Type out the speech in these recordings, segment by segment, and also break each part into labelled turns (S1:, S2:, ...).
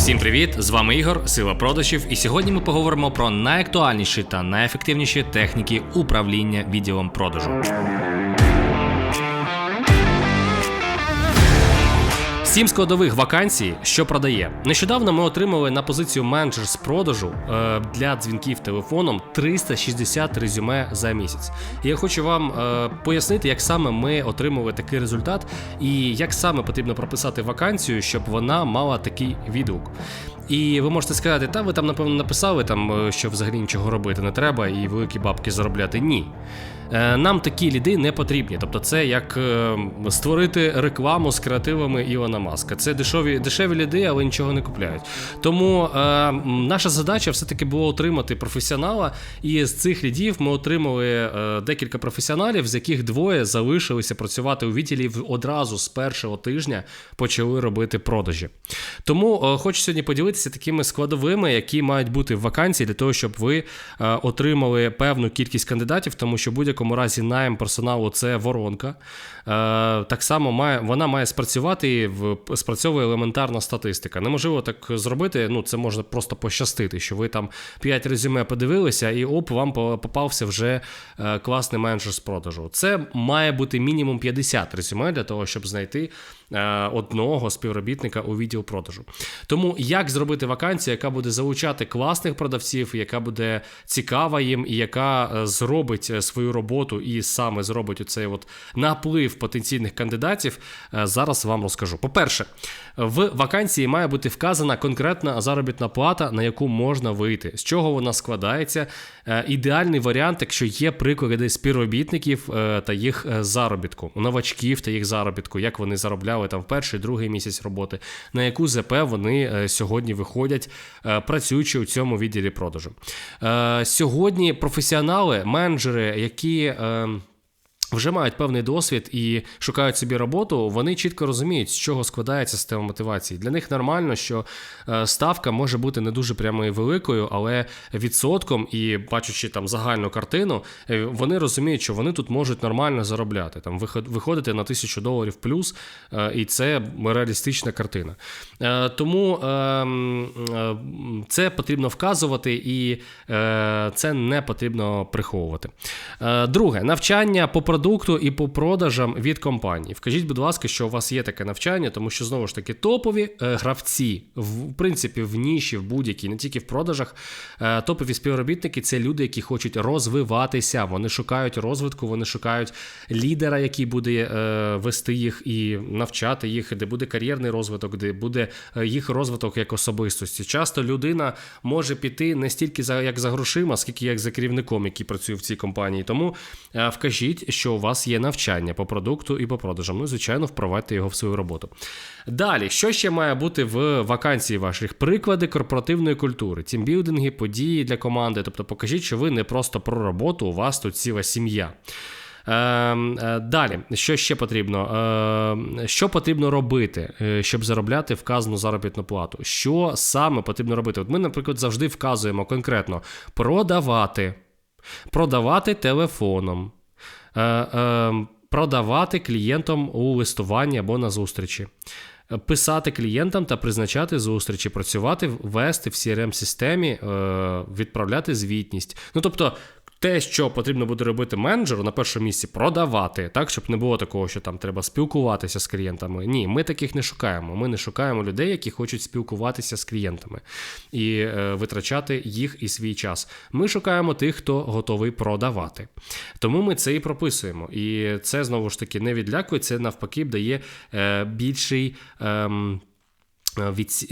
S1: Всім привіт! З вами Ігор, Сила продажів, і сьогодні ми поговоримо про найактуальніші та найефективніші техніки управління відділом продажу. Сім складових вакансій, що продає. Нещодавно ми отримали на позицію менеджер з продажу е, для дзвінків телефоном 360 резюме за місяць. І я хочу вам е, пояснити, як саме ми отримали такий результат, і як саме потрібно прописати вакансію, щоб вона мала такий відгук. І ви можете сказати, та ви там напевно написали, там, е, що взагалі нічого робити не треба і великі бабки заробляти. Ні. Е, Нам такі ліди не потрібні. Тобто, це як е, створити рекламу з креативами Ілона Маска. Це дешеві, дешеві ліди, але нічого не купляють. Тому е, наша задача все-таки була отримати професіонала, і з цих лідів ми отримали е, декілька професіоналів, з яких двоє залишилися працювати у відділі одразу з першого тижня почали робити продажі. Тому хочу сьогодні поділитися такими складовими, які мають бути в вакансії для того, щоб ви отримали певну кількість кандидатів, тому що в будь-якому разі найм персоналу це воронка. Е, так само має вона має спрацювати і спрацьовує елементарна статистика. Неможливо так зробити. Ну це можна просто пощастити, що ви там 5 резюме подивилися, і оп, вам попався вже е, класний менеджер з продажу. Це має бути мінімум 50 резюме для того, щоб знайти е, одного співробітника у відділ продажу. Тому як зробити вакансію, яка буде залучати класних продавців, яка буде цікава їм, і яка зробить свою роботу і саме зробить оцей от наплив потенційних кандидатів, е, зараз вам розкажу. По-перше, в вакансії має бути вказана конкретна заробітна плата, на яку можна вийти, з чого вона складається. Е, Ідеальний варіант, якщо є приклади співробітників е, та їх заробітку, новачків та їх заробітку, як вони заробляли там в перший, другий місяць роботи, на яку ЗП вони сьогодні виходять, працюючи у цьому відділі продажу. Сьогодні професіонали, менеджери, які. Е, вже мають певний досвід і шукають собі роботу, вони чітко розуміють, з чого складається система мотивації. Для них нормально, що е, ставка може бути не дуже прямо і великою, але відсотком і бачачи там загальну картину, е, вони розуміють, що вони тут можуть нормально заробляти. Там виходити на тисячу доларів плюс, е, і це реалістична картина. Тому е, м, е, це потрібно вказувати, і це не потрібно приховувати. Друге, навчання по продукту і по продажам від компанії. Вкажіть, будь ласка, що у вас є таке навчання, тому що знову ж таки топові е, гравці, в принципі, в ніші, в будь-якій, не тільки в продажах. е, Топові співробітники це люди, які хочуть розвиватися. Вони шукають розвитку, вони шукають лідера, який буде е, вести їх і навчати їх, де буде кар'єрний розвиток, де буде їх розвиток як особистості. Часто людина може піти не стільки за як за грошима, скільки як за керівником, який працює в цій компанії. Тому вкажіть, що у вас є навчання по продукту і по продажам. Ну, звичайно, впровадьте його в свою роботу. Далі, що ще має бути в вакансії ваших? Приклади корпоративної культури, тімбілдинги, події для команди. Тобто покажіть, що ви не просто про роботу, у вас тут ціла сім'я. Е, е, Далі, що ще потрібно? Е, Що потрібно робити, е, щоб заробляти вказану заробітну плату? Що саме потрібно робити? От ми, наприклад, завжди вказуємо конкретно продавати, продавати телефоном, е, е, продавати клієнтам у листуванні або на зустрічі. е, Писати клієнтам та призначати зустрічі, працювати, вести в crm системі відправляти звітність. Ну тобто, те, що потрібно буде робити менеджеру на першому місці, продавати, так, щоб не було такого, що там треба спілкуватися з клієнтами. Ні, ми таких не шукаємо. Ми не шукаємо людей, які хочуть спілкуватися з клієнтами і е, витрачати їх і свій час. Ми шукаємо тих, хто готовий продавати. Тому ми це і прописуємо. І це знову ж таки не відлякує, це навпаки дає е, більший. Ем, від,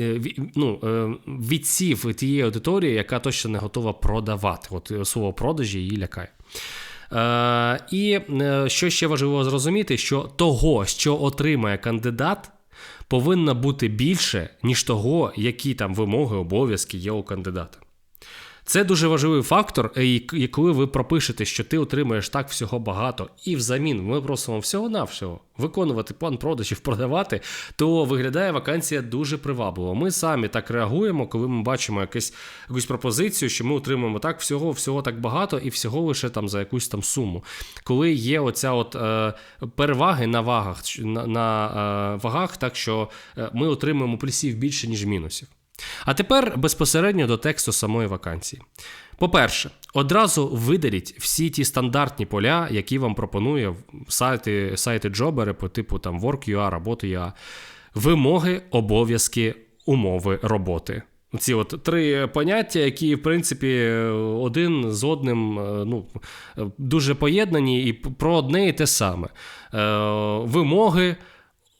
S1: ну, е, відсів тієї аудиторії, яка точно не готова продавати. От е, слово продажі її лякає. Е, і е, що ще важливо зрозуміти, що того, що отримає кандидат, повинно бути більше, ніж того, які там вимоги, обов'язки є у кандидата. Це дуже важливий фактор, е, і коли ви пропишете, що ти отримаєш так всього багато, і взамін ми просимо всього-навсього виконувати план продажів, продавати, то виглядає вакансія дуже привабливо. Ми самі так реагуємо, коли ми бачимо якесь, якусь пропозицію, що ми отримуємо так всього, всього так багато, і всього лише там за якусь там суму. Коли є оця от е, переваги на вагах, на, на е, вагах, так що е, ми отримуємо плюсів більше, ніж мінусів. А тепер безпосередньо до тексту самої вакансії. По-перше, одразу видаліть всі ті стандартні поля, які вам пропонує сайти, сайти джобери по типу там Work.ua, Робота.ua. Вимоги, обов'язки, умови роботи. Ці от три поняття, які, в принципі, один з одним е, ну, е, дуже поєднані і про одне і те саме. Е, Вимоги,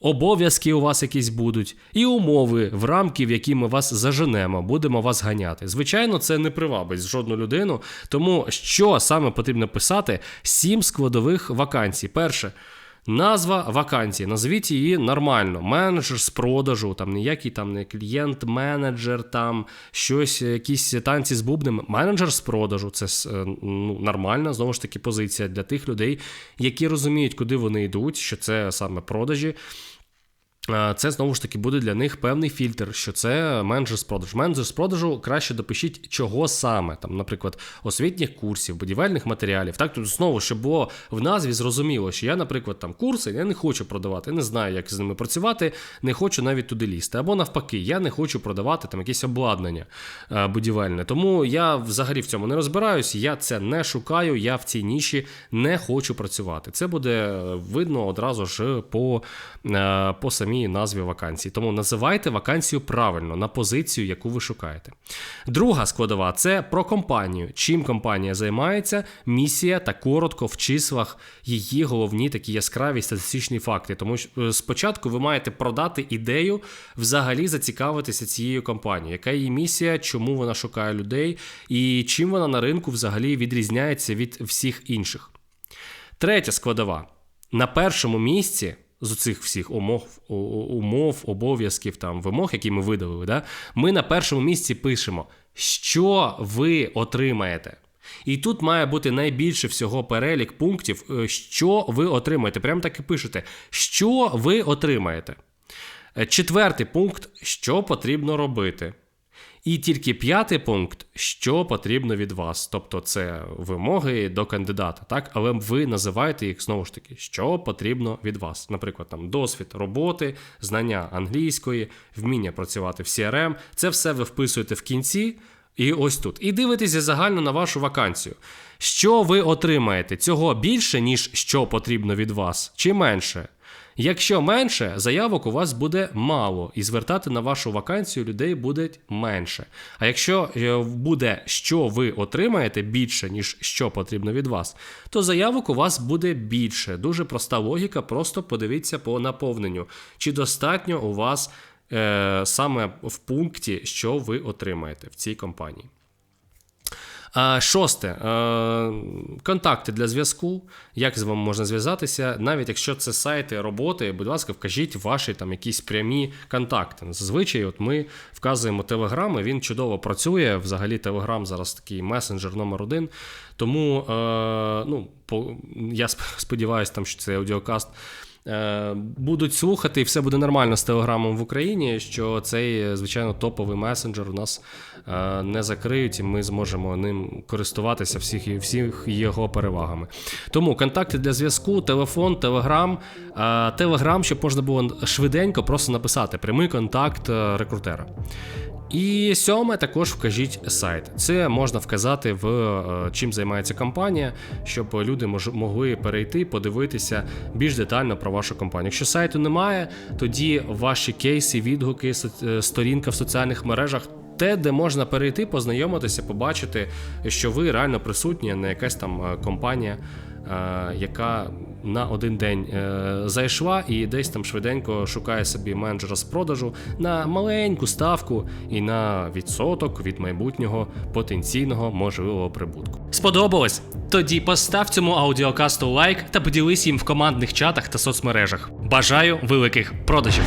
S1: обов'язки у вас якісь будуть, і умови, в рамки, в які ми вас заженемо, будемо вас ганяти. Звичайно, це не привабить жодну людину. Тому що саме потрібно писати? Сім складових вакансій. Перше. Назва вакансії, назвіть її нормально. Менеджер з продажу, там ніякий там не клієнт-менеджер, там щось, якісь танці з бубнем. Менеджер з продажу це е, ну, нормальна, знову ж таки, позиція для тих людей, які розуміють, куди вони йдуть, що це саме продажі. Е, Це знову ж таки буде для них певний фільтр, що це менеджер з продажу. Менеджер з продажу краще допишіть, чого саме, там, наприклад, освітніх курсів, будівельних матеріалів. Так, тут знову, щоб було в назві зрозуміло, що я, наприклад, там курси я не хочу продавати, не знаю, як з ними працювати, не хочу навіть туди лізти. Або навпаки, я не хочу продавати там якесь обладнання е, будівельне. Тому я взагалі в цьому не розбираюсь, я це не шукаю, я в цій ніші не хочу працювати. Це буде видно одразу ж по, е, по самій назві вакансії. Тому називайте вакансію правильно на позицію, яку ви шукаєте. Друга складова це про компанію. Чим компанія займається, місія та коротко в числах її головні такі яскраві статистичні факти. Тому що е, спочатку ви маєте продати ідею, взагалі зацікавитися цією компанією. Яка її місія, чому вона шукає людей і чим вона на ринку взагалі відрізняється від всіх інших. Третя складова. На першому місці з цих всіх умов, умов, обов'язків, там, вимог, які ми видалили, да, ми на першому місці пишемо, що ви отримаєте. І тут має бути найбільше всього перелік пунктів, е, що ви отримаєте. Прямо так і пишете, що ви отримаєте. Е, Четвертий пункт, що потрібно робити. І тільки п'ятий пункт, що потрібно від вас. Тобто це вимоги до кандидата, так? Але ви називаєте їх знову ж таки, що потрібно від вас. Наприклад, там досвід роботи, знання англійської, вміння працювати в CRM. Це все ви вписуєте в кінці. І ось тут. І дивитеся загально на вашу вакансію. Що ви отримаєте? Цього більше, ніж що потрібно від вас, чи менше? Якщо менше, заявок у вас буде мало, і звертати на вашу вакансію людей буде менше. А якщо е, буде, що ви отримаєте більше, ніж що потрібно від вас, то заявок у вас буде більше. Дуже проста логіка, просто подивіться по наповненню, чи достатньо у вас е, саме в пункті, що ви отримаєте в цій компанії. Шосте. Е, Контакти для зв'язку. Як з вами можна зв'язатися? Навіть якщо це сайти роботи, будь ласка, вкажіть ваші там якісь прямі контакти. Зазвичай, от ми вказуємо Telegram, і він чудово працює. Взагалі, Telegram зараз такий месенджер номер один. Тому е, ну, я сподіваюся, там, що це аудіокаст. Е, Будуть слухати, і все буде нормально з телеграмом в Україні. Що цей, звичайно, топовий месенджер у нас е, не закриють, і ми зможемо ним користуватися всіх, всіх його перевагами. Тому контакти для зв'язку, телефон, телеграм, е, телеграм, щоб можна було швиденько просто написати прямий контакт е, рекрутера. І сьоме також вкажіть сайт. Це можна вказати в е, чим займається компанія, щоб люди могли перейти, подивитися більш детально про вашу компанію. Якщо сайту немає, тоді ваші кейси, відгуки, е, сторінка в соціальних мережах. Те, де можна перейти, познайомитися, побачити, що ви реально присутні, не якась там е, компанія, яка на один день е, зайшла і десь там швиденько шукає собі менеджера з продажу на маленьку ставку і на відсоток від майбутнього потенційного можливого прибутку. Сподобалось? Тоді постав цьому аудіокасту лайк та поділись їм в командних чатах та соцмережах. Бажаю великих продажів!